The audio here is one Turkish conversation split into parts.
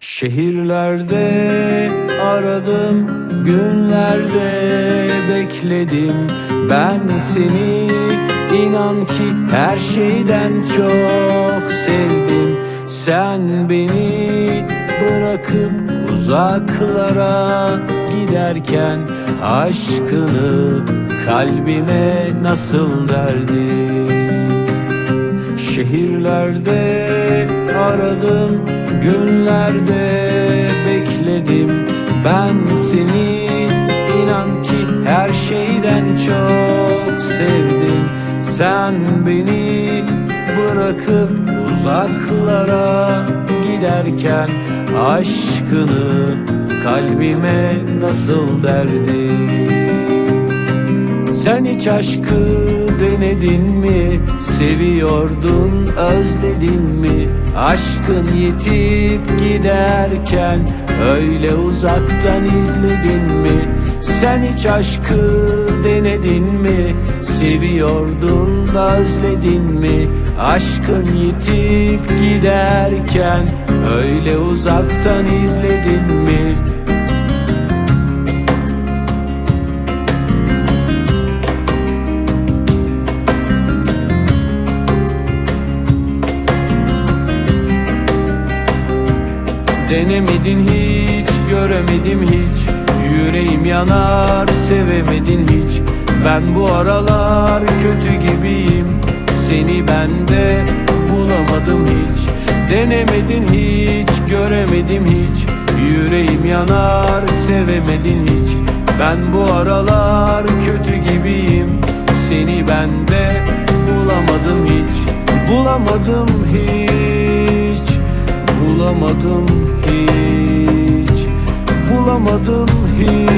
Şehirlerde aradım, günlerde bekledim. Ben seni inan ki her şeyden çok sevdim. Sen beni bırakıp uzaklara giderken Aşkını kalbime nasıl derdin? Şehirlerde aradım, günlerde bekledim Ben seni. İnan ki her şeyden çok sevdim. Sen beni bırakıp uzaklara giderken Aşkını kalbime nasıl derdin? Sen hiç aşkı denedin mi? Seviyordun, özledin mi? Aşkın yitip giderken öyle uzaktan izledin mi? Sen hiç aşkı denedin mi? Seviyordun, özledin mi? Aşkın yitip giderken öyle uzaktan izledin mi? Denemedin hiç, göremedim hiç. Yüreğim yanar, sevemedin hiç. Ben bu aralar kötü gibiyim. Seni bende bulamadım hiç. Denemedin hiç, göremedim hiç. Yüreğim yanar, sevemedin hiç. Ben bu aralar kötü gibiyim. Seni bende bulamadım hiç. Bulamadım hiç Bulamadım hiç. Bulamadım hiç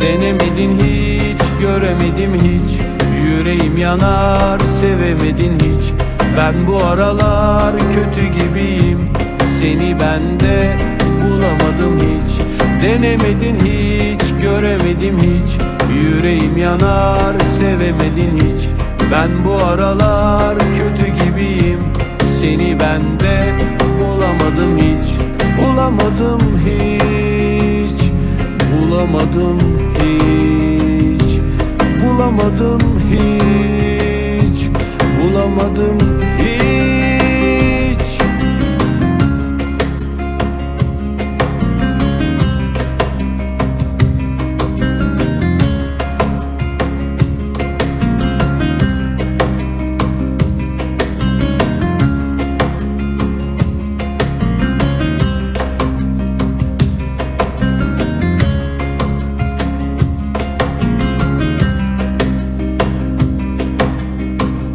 Denemedin hiç, göremedim hiç. Yüreğim yanar, sevemedin hiç. Ben bu aralar kötü gibiyim. Seni bende bulamadım hiç. Denemedin hiç, göremedim hiç. Yüreğim yanar, sevemedin hiç. Ben bu aralar kötü gibiyim. Seni bende bulamadım hiç. Bulamadım hiç. Bulamadım hiç Bulamadım hiç Bulamadım